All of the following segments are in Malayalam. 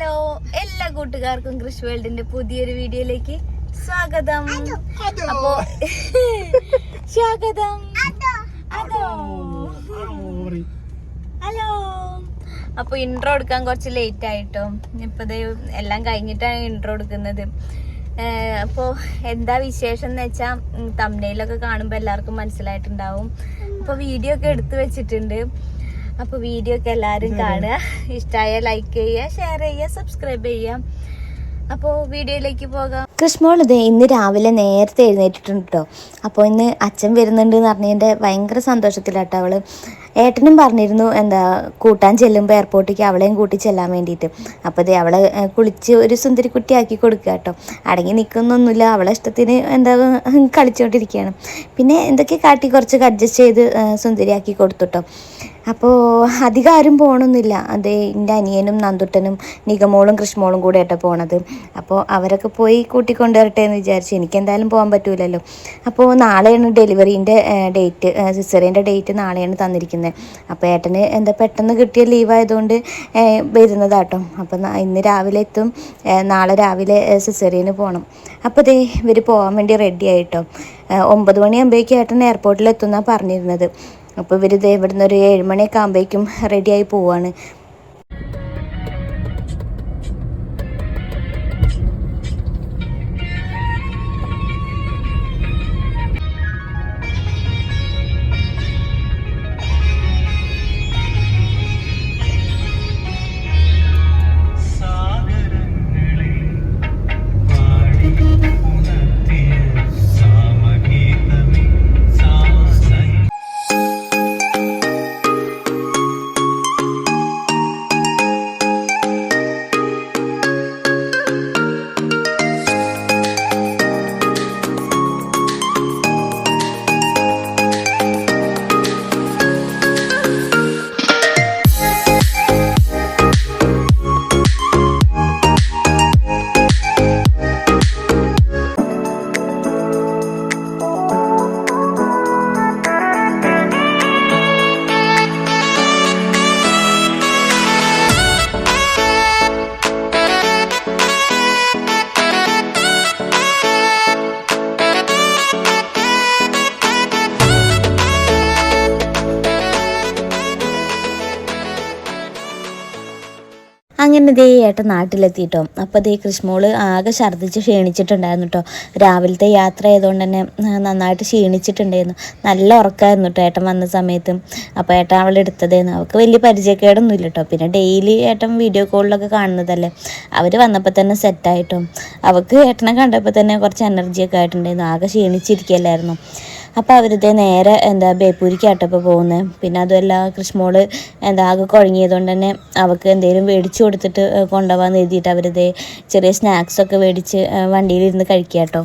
ഹലോ എല്ലാ കൂട്ടുകാർക്കും കൃഷി വേൾഡിന്റെ പുതിയൊരു വീഡിയോയിലേക്ക് സ്വാഗതം. അപ്പോ സ്വാഗതം. ഹലോ. അപ്പൊ ഇൻട്രോ എടുക്കാൻ കുറച്ച് ലേറ്റ് ആയിട്ടോ. ഇപ്പത് ദേ എല്ലാം കഴിഞ്ഞിട്ടാണ് ഇൻട്രോ എടുക്കുന്നത്. അപ്പോൾ അപ്പോ എന്താ വിശേഷം എന്ന് വെച്ചാ തമിഴിലൊക്കെ കാണുമ്പോ എല്ലാവർക്കും മനസ്സിലായിട്ടുണ്ടാവും. അപ്പൊ വീഡിയോ ഒക്കെ എടുത്തു വെച്ചിട്ടുണ്ട്. അപ്പൊ വീഡിയോ ഒക്കെ എല്ലാരും കാണുക. ഇഷ്ടമായ ലൈക്ക് ചെയ്യുക ഷെയർ ചെയ്യുക സബ്സ്ക്രൈബ് ചെയ്യാം അപ്പോൾ വീഡിയോയിലേക്ക് പോകാം. കൃഷ്ണമോൾ ഇത് ഇന്ന് രാവിലെ നേരത്തെ എഴുന്നേറ്റിട്ടുണ്ട് കേട്ടോ അപ്പോൾ ഇന്ന് അച്ഛൻ വരുന്നുണ്ട് എന്ന് പറഞ്ഞതിന്റെ ഭയങ്കര സന്തോഷത്തിലാട്ടോ അവൾ. ഏട്ടനും പറഞ്ഞിരുന്നു എന്താ കൂട്ടാൻ ചെല്ലുമ്പോൾ എയർപോർട്ടിലേക്ക് അവളെയും കൂട്ടി ചെല്ലാൻ വേണ്ടിയിട്ട്. അപ്പോൾ ദേ അവളെ കുളിച്ച് ഒരു സുന്ദരി കുട്ടിയാക്കി കൊടുക്കുക കേട്ടോ അടങ്ങി നിൽക്കുന്നൊന്നുമില്ല അവളെ ഇഷ്ടത്തിന് എന്താ കളിച്ചുകൊണ്ടിരിക്കുകയാണ് പിന്നെ എന്തൊക്കെ കാട്ടി കുറച്ചൊക്കെ അഡ്ജസ്റ്റ് ചെയ്ത് സുന്ദരിയാക്കി കൊടുത്തു കേട്ടോ അപ്പോൾ അധികം ആരും പോകണമെന്നില്ല അതേ എന്റെ അനിയനും നന്ദുട്ടനും നിഗമോളും കൃഷ്ണമോളും കൂടെ ആയിട്ട് പോണത്. അപ്പോൾ അവരൊക്കെ പോയി കൂട്ടിക്കൊണ്ട് വരട്ടെ എന്ന് വിചാരിച്ചു എനിക്ക് എന്തായാലും പോകാൻ പറ്റൂലല്ലോ. അപ്പോൾ നാളെയാണ് ഡെലിവറീന്റെ ഡേറ്റ് സിസ്റ്ററിന്റെ ഡേറ്റ് നാളെയാണ് തന്നിരിക്കുന്നത്. അപ്പോൾ ഏട്ടന് എന്താ പെട്ടെന്ന് കിട്ടിയ ലീവായതുകൊണ്ട് വരുന്നതാട്ടോ. അപ്പോൾ ഇന്ന് രാവിലെ എത്തും നാളെ രാവിലെ സിസ്റ്ററിന് പോകണം അപ്പോൾ ദേ ഇവർ പോകാൻ വേണ്ടി റെഡി ആയിട്ടോ. ഒമ്പത് മണിയാകുമ്പോഴേക്കും ഏട്ടൻ എയർപോർട്ടിൽ എത്തുമെന്നാണ് പറഞ്ഞിരുന്നത്. അപ്പോൾ ഇവർ ദേ ഇവിടുന്ന് ഒരു ഏഴ് മണിയൊക്കെ ആകുമ്പോഴേക്കും റെഡിയായി പോവാണ്. അങ്ങനെ ദേ ഏട്ടൻ നാട്ടിലെത്തിയിട്ടോ. അപ്പോൾ ദേ കൃഷ്ണമോൾ ആകെ ഛർദ്ദിച്ച് ക്ഷീണിച്ചിട്ടുണ്ടായിരുന്നു കേട്ടോ രാവിലത്തെ യാത്ര ആയതുകൊണ്ട് തന്നെ നന്നായിട്ട് ക്ഷീണിച്ചിട്ടുണ്ടായിരുന്നു. നല്ല ഉറക്കമായിരുന്നു കേട്ടോ ഏട്ടൻ വന്ന സമയത്തും. അപ്പോൾ ഏട്ടൻ അവളെ എടുത്തതായിരുന്നു അവൾക്ക് വലിയ പരിചയക്കേടൊന്നും ഇല്ല കേട്ടോ പിന്നെ ഡെയിലി ഏട്ടൻ വീഡിയോ കോളിലൊക്കെ കാണുന്നതല്ലേ. അവർ വന്നപ്പോൾ തന്നെ സെറ്റായിട്ടോ അവൾക്ക് ഏട്ടനെ കണ്ടപ്പോൾ തന്നെ കുറച്ച് എനർജിയൊക്കെ ആയിട്ടുണ്ടായിരുന്നു. ആകെ ക്ഷീണിച്ചിരിക്കുകയല്ലായിരുന്നു അപ്പോൾ അവരിതേ നേരെ എന്താ ബേപ്പൂരിക്കാട്ടപ്പോൾ പോകുന്നത് പിന്നെ അതുമല്ല കൃഷ്ണമോൾ എന്താ ആകെ കുഴങ്ങിയതുകൊണ്ട് തന്നെ അവൾക്ക് എന്തെങ്കിലും മേടിച്ചു കൊടുത്തിട്ട് കൊണ്ടുപോകാമെന്ന് എഴുതിയിട്ട് അവരിതേ ചെറിയ സ്നാക്സൊക്കെ മേടിച്ച് വണ്ടിയിലിരുന്ന് കഴിക്കുക കേട്ടോ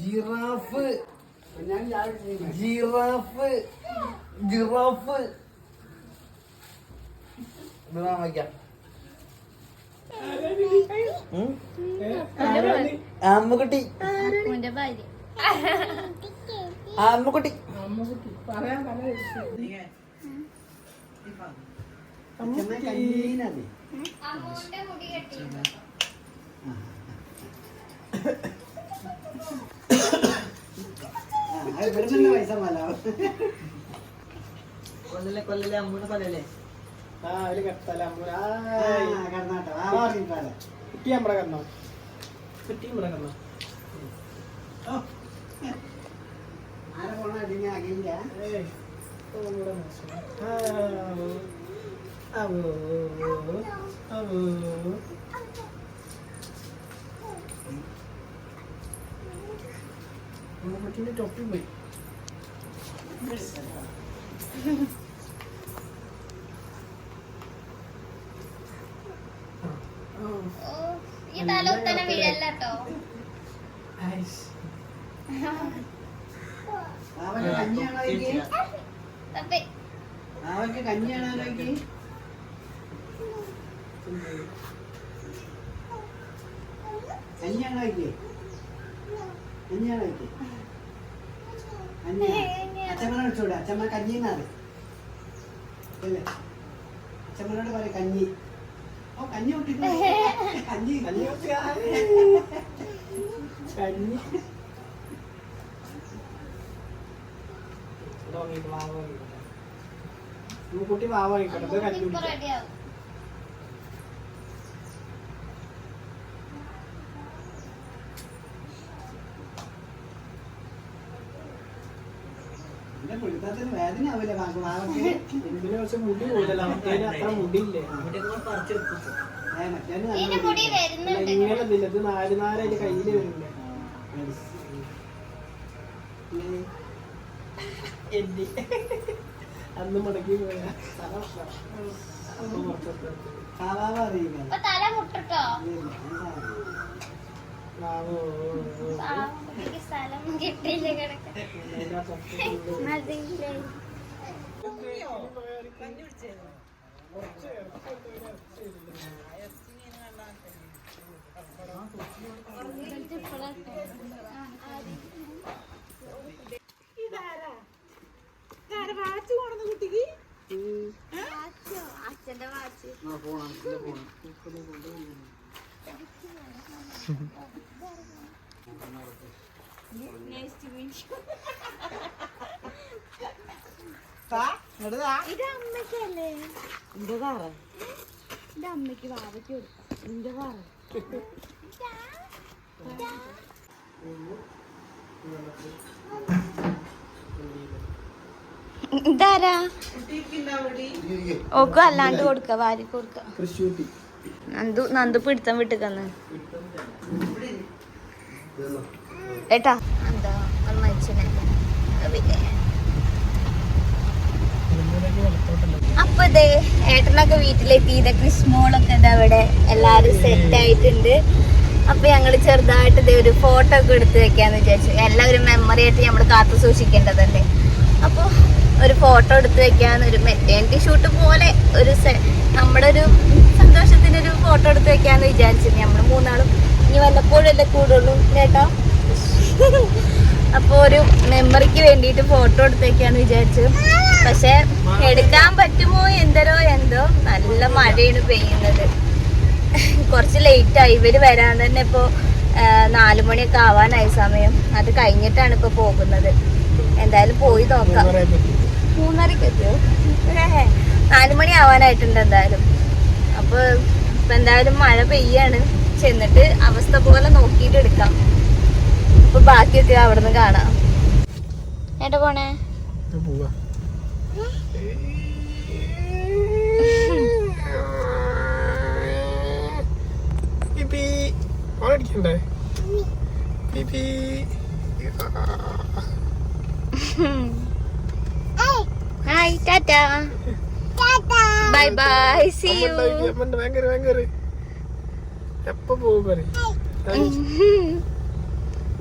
ജിറാഫ്. ജിറാഫ്. ജിറാഫ്. വയ്ക്കാം അമ്മുക്കുട്ടി അമ്മുക്കുട്ടി കൊല്ലല്ലേ കൊല്ലല്ലേ അമ്മൂടെ പറയല്ലേ ആ അതിൽ കെട്ടല അമ്മൂര കുട്ടി നമ്മടെ കണ്ണോ കുട്ടി നമ്മടെ കണ്ണോ കുട്ടി നമ്മടെ ആരെ ആ, അവോ അവോ അമ്മക്കുട്ടീന്റെ തൊപ്പി പോയി ഈ തല ഉത്തനെ വീഴല്ലോ ഐസ്. പോയി അവന്റെ കഞ്ഞിയാണോ കഞ്ഞിയാണോ കഞ്ഞിയാണോ അച്ഛമ്മനെ വിളിച്ചൂടെ? അച്ഛമ്മ കഞ്ഞിന്നാണ് അല്ലേ അച്ഛമ്മനോട് പറയും കഞ്ഞി. ഓ കഞ്ഞി കുട്ടി കഞ്ഞി കഞ്ഞി കുട്ടിയാ കഞ്ഞി. കുട്ടി വാവ കഴിക്കട്ടെ. ഇത് കഞ്ഞി കുടിക്കാം ഇത് നാല് നാലായിട്ട് കയ്യിൽ വരില്ലേ അന്ന് മുടക്കി പോയാ അറിയില്ല സ്ഥലം കിട്ടിയില്ല കിടക്കാൻ അതിന്റെ തൊട്ട് മതിയില്ലേ അച്ഛന്റെ വാച്ച് ഇത് അമ്മയ്ക്കല്ലേ? ഇത് അമ്മയ്ക്ക് വാവയ്ക്ക് കൊടുക്കാം. ഇതാരാ? ഓക്കും അല്ലാണ്ട് കൊടുക്ക വാരി കൊടുക്ക. നന്ദു നന്ദു പിടുത്തം വിട്ടുക്കന്ന് ഏട്ടാ. മനുഷ്യനെ അപ്പൊ ഇതേ ഏട്ടനൊക്കെ വീട്ടിലെത്തി. ഇതൊക്കെ ക്രിസ്മോളൊക്കെ ഉണ്ട് അവിടെ എല്ലാരും സെറ്റ് ആയിട്ടുണ്ട്. അപ്പൊ ഞങ്ങൾ ചെറുതായിട്ട് ഇതേ ഒരു ഫോട്ടോ ഒക്കെ എടുത്ത് വെക്കാന്ന് വിചാരിച്ചു. എല്ലാം ഒരു മെമ്മറി ആയിട്ട് നമ്മൾ കാത്തു സൂക്ഷിക്കേണ്ടതല്ലേ അപ്പൊ ഒരു ഫോട്ടോ എടുത്ത് വെക്കാന്ന് ഒരു മെറ്റേണിറ്റി ഷൂട്ട് പോലെ ഒരു നമ്മുടെ ഒരു സന്തോഷത്തിന് ഒരു ഫോട്ടോ എടുത്ത് വെക്കാന്ന് വിചാരിച്ചിരുന്നു. നമ്മൾ മൂന്നാളും ഇനി വല്ലപ്പോഴും അല്ലേ കൂടുള്ളൂ. കേട്ടോ അപ്പൊ ഒരു മെമ്മറിക്ക് വേണ്ടിയിട്ട് ഫോട്ടോ എടുത്തേക്കാന്ന് വിചാരിച്ചു. പക്ഷെ എടുക്കാൻ പറ്റുമോ എന്തരോ എന്തോ. നല്ല മഴയാണ് പെയ്യുന്നത്. കുറച്ച് ലേറ്റ് ആയി. ഇവർ വരാൻ തന്നെ ഇപ്പോ നാലു മണിയൊക്കെ ആവാനായി സമയം. അത് കഴിഞ്ഞിട്ടാണ് ഇപ്പൊ പോകുന്നത്. എന്തായാലും പോയി നോക്കാം. മൂന്നരക്ക് ഏഹ്. മണി ആവാനായിട്ടുണ്ട് എന്തായാലും. അപ്പോൾ ഇപ്പൊ എന്തായാലും മഴ പെയ്യാണ്. ചെന്നിട്ട് അവസ്ഥ പോലെ നോക്കിയിട്ട് എടുക്കാം. അപ്പൊ ബാക്കിയൊക്കെ അവിടെ നിന്ന് കാണാം. ഏട്ടാ പോണേ? PP hi tata. Bye bye see you. ഭയങ്കര ഭയങ്കര. എപ്പോ പോകും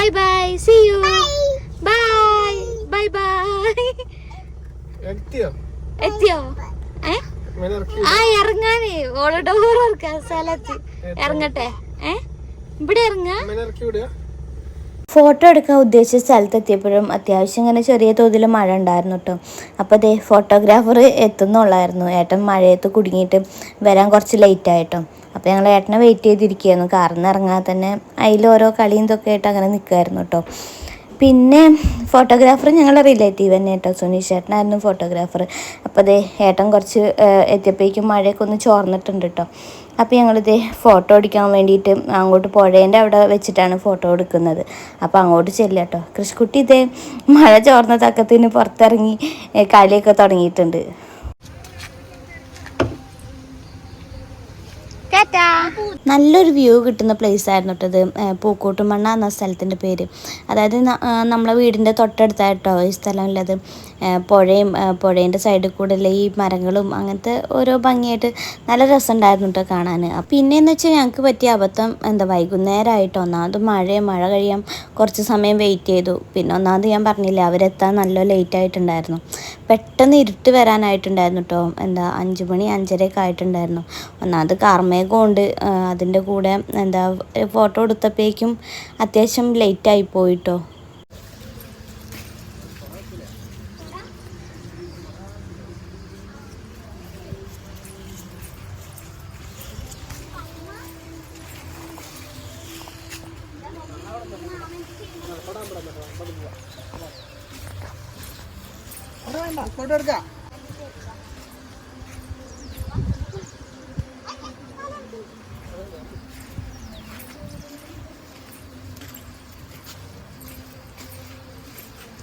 bye bye see you bye bye bye എത്തിയോ? എത്തിയോ? ഏ? ആ ഇറങ്ങാനേ. ഓളോ ഡോർ ഇറക്കാം സ്ഥലത്ത് ഇറങ്ങട്ടെ. ഏ? ഇവിടെ ഇറങ്ങാ? ഫോട്ടോ എടുക്കാൻ ഉദ്ദേശിച്ച സ്ഥലത്തെത്തിയപ്പോഴും അത്യാവശ്യം ഇങ്ങനെ ചെറിയ തോതിൽ മഴ ഉണ്ടായിരുന്നു കേട്ടോ അപ്പോൾ അതേ ഫോട്ടോഗ്രാഫർ എത്തുന്നുള്ളായിരുന്നു. ഏട്ടൻ മഴയത്ത് കുടുങ്ങിയിട്ട് വരാൻ കുറച്ച് ലേറ്റ് ആയിട്ടോ. അപ്പോൾ ഞങ്ങൾ ഏട്ടനെ വെയിറ്റ് ചെയ്തിരിക്കുകയായിരുന്നു. കാറിന്ന് ഇറങ്ങാതെ തന്നെ അതിൽ ഓരോ കളിയും ഇതൊക്കെ ആയിട്ട് അങ്ങനെ നിൽക്കുമായിരുന്നു കേട്ടോ പിന്നെ ഫോട്ടോഗ്രാഫർ ഞങ്ങളുടെ റിലേറ്റീവ് തന്നെ കേട്ടോ സുനീഷ് ഏട്ടനായിരുന്നു ഫോട്ടോഗ്രാഫർ അപ്പോൾ അതേ ഏട്ടൻ കുറച്ച് എത്തിയപ്പോഴേക്കും മഴയൊക്കെ ഒന്ന് ചോർന്നിട്ടുണ്ട് കേട്ടോ അപ്പോൾ ഞങ്ങളിത് ഫോട്ടോ എടുക്കാൻ വേണ്ടിയിട്ട് അങ്ങോട്ട് പുഴേന്റെ അവിടെ വെച്ചിട്ടാണ് ഫോട്ടോ എടുക്കുന്നത്. അപ്പോൾ അങ്ങോട്ട് ചെല്ലുക കേട്ടോ. കൃഷിക്കുട്ടി ഇതേ മഴ ചോർന്ന തക്കത്തിന് പുറത്തിറങ്ങി കളിയൊക്കെ തുടങ്ങിയിട്ടുണ്ട്. നല്ലൊരു വ്യൂ കിട്ടുന്ന പ്ലേസ് ആയിരുന്നു കേട്ടോ ഇത്. ഏഹ് പൂക്കോട്ടുമണ്ണ എന്ന സ്ഥലത്തിന്റെ പേര്. അതായത് നമ്മളെ വീടിന്റെ തൊട്ടടുത്തായിട്ടോ ഈ സ്ഥലം പുഴയും പുഴേന്റെ സൈഡിൽ കൂടെ ഈ മരങ്ങളും അങ്ങനത്തെ ഓരോ ഭംഗിയായിട്ട് നല്ല രസമുണ്ടായിരുന്നു കേട്ടോ കാണാൻ പിന്നെയെന്ന് വെച്ചാൽ ഞങ്ങൾക്ക് പറ്റിയ അബദ്ധം എന്താ വൈകുന്നേരമായിട്ട് ഒന്നാമത് മഴ മഴ കഴിയാൻ കുറച്ച് സമയം വെയിറ്റ് ചെയ്തു. പിന്നെ ഒന്നാമത് ഞാൻ പറഞ്ഞില്ലേ അവരെത്താൻ നല്ല ലേറ്റ് ആയിട്ടുണ്ടായിരുന്നു. പെട്ടെന്ന് ഇരുട്ട് വരാനായിട്ടുണ്ടായിരുന്നു കേട്ടോ എന്താ അഞ്ച് മണി അഞ്ചരയൊക്കെ ആയിട്ടുണ്ടായിരുന്നു. ഒന്നാമത് കാർമേഘം ഉണ്ട് അതിന്റെ കൂടെ എന്താ ഫോട്ടോ എടുത്തപ്പോഴേക്കും അത്യാവശ്യം ലേറ്റായി പോയിട്ടോ.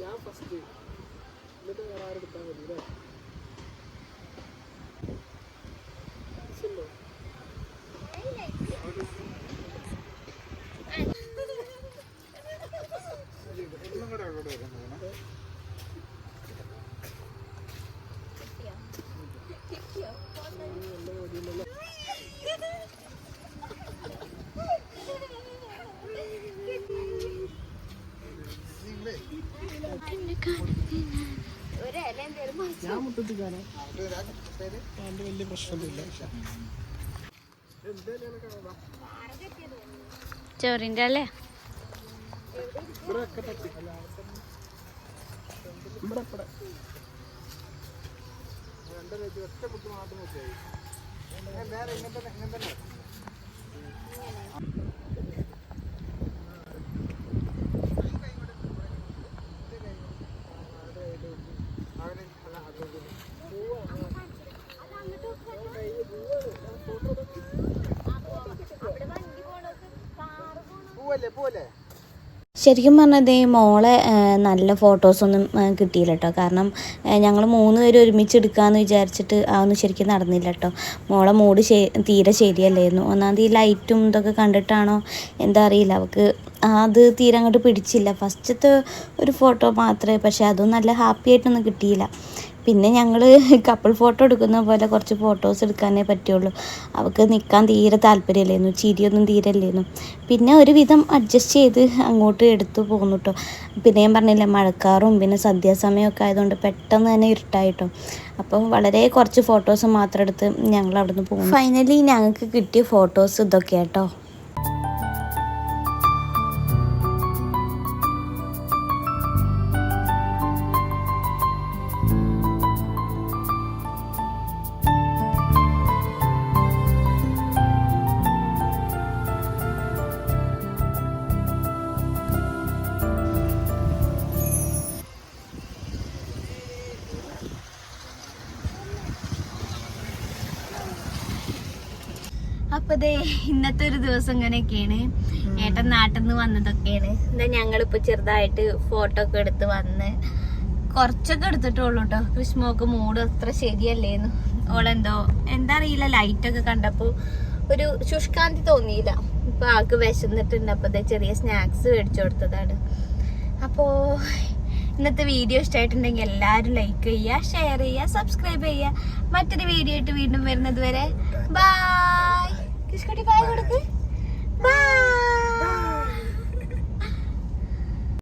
അമ്മ ഫസ്റ്റ് എന്നിട്ട് ഓടി ആരെടുത്താൽ മതി ഒന്നും കൂടെ അങ്ങോട്ട് വരുന്നത് വലിയ പ്രശ്നമൊന്നുമില്ല. ചോറിന്റെ അല്ലേ? വേറെ ഇങ്ങനത്തെ ഇങ്ങനത്തെ ശരിക്കും പറഞ്ഞത് മോളെ നല്ല ഫോട്ടോസൊന്നും കിട്ടിയില്ല കേട്ടോ കാരണം ഞങ്ങൾ മൂന്ന് പേര് ഒരുമിച്ച് എടുക്കാമെന്ന് വിചാരിച്ചിട്ട് അതൊന്നും ശരിക്കും നടന്നില്ല കേട്ടോ മോളെ മൂഡ് തീരെ ശരിയല്ലായിരുന്നു. ഒന്നാമത് ഈ ലൈറ്റും ഇതൊക്കെ കണ്ടിട്ടാണോ എന്താ അറിയില്ല. അവൾക്ക് അത് തീരെ അങ്ങോട്ട് പിടിച്ചില്ല. ഫസ്റ്റത്തെ ഒരു ഫോട്ടോ മാത്രമേ പക്ഷേ അതും നല്ല ഹാപ്പി ആയിട്ടൊന്നും കിട്ടിയില്ല. പിന്നെ ഞങ്ങൾ കപ്പിൾ ഫോട്ടോ എടുക്കുന്ന പോലെ കുറച്ച് ഫോട്ടോസ് എടുക്കാനേ പറ്റുള്ളൂ. അവൾക്ക് നിൽക്കാൻ തീരെ താല്പര്യമില്ലായിരുന്നു ചിരിയൊന്നും തീരെ ഇല്ലായിരുന്നു പിന്നെ ഒരുവിധം അഡ്ജസ്റ്റ് ചെയ്ത് അങ്ങോട്ട് എടുത്തു പോന്നു കേട്ടോ പിന്നെ ഞാൻ പറഞ്ഞില്ലേ മഴക്കാറും പിന്നെ സന്ധ്യാസമയമൊക്കെ ആയതുകൊണ്ട് പെട്ടെന്ന് തന്നെ ഇരുട്ടായിട്ടോ. അപ്പം വളരെ കുറച്ച് ഫോട്ടോസ് മാത്രം എടുത്ത് ഞങ്ങൾ അവിടുന്ന് പോകും ഫൈനലി ഞങ്ങൾക്ക് കിട്ടിയ ഫോട്ടോസ് ഇതൊക്കെ കേട്ടോ ദേ ഇന്നത്തെ ഒരു ദിവസം ഇങ്ങനെയൊക്കെയാണ്. ഏട്ടൻ നാട്ടിൽ നിന്ന് വന്നതൊക്കെയാണ്. എന്താ ഞങ്ങളിപ്പോ ചെറുതായിട്ട് ഫോട്ടോ ഒക്കെ എടുത്ത് വന്ന് കുറച്ചൊക്കെ എടുത്തിട്ടുള്ളൂ കേട്ടോ കൃഷ്മോക്ക് മൂഡ് അത്ര ശരിയല്ലേന്നു. ഓളെന്തോ എന്താ അറിയില്ല ലൈറ്റ് ഒക്കെ കണ്ടപ്പോ ഒരു ശുഷ്കാന്തി തോന്നിയില്ല. ഇപ്പൊ ആൾക്ക് വിശന്നിട്ടുണ്ട്. അപ്പൊ ചെറിയ സ്നാക്സ് മേടിച്ചു കൊടുത്തതാണ്. അപ്പോ ഇന്നത്തെ വീഡിയോ ഇഷ്ടമായിട്ടുണ്ടെങ്കിൽ എല്ലാവരും ലൈക്ക് ചെയ്യുക ഷെയർ ചെയ്യുക സബ്സ്ക്രൈബ് ചെയ്യുക. മറ്റൊരു വീഡിയോ ആയിട്ട് വീണ്ടും വരുന്നത് വരെ ബൈ കിഷ്കുട്ടി ബൈ കൊടുക്ക്. ബൈ.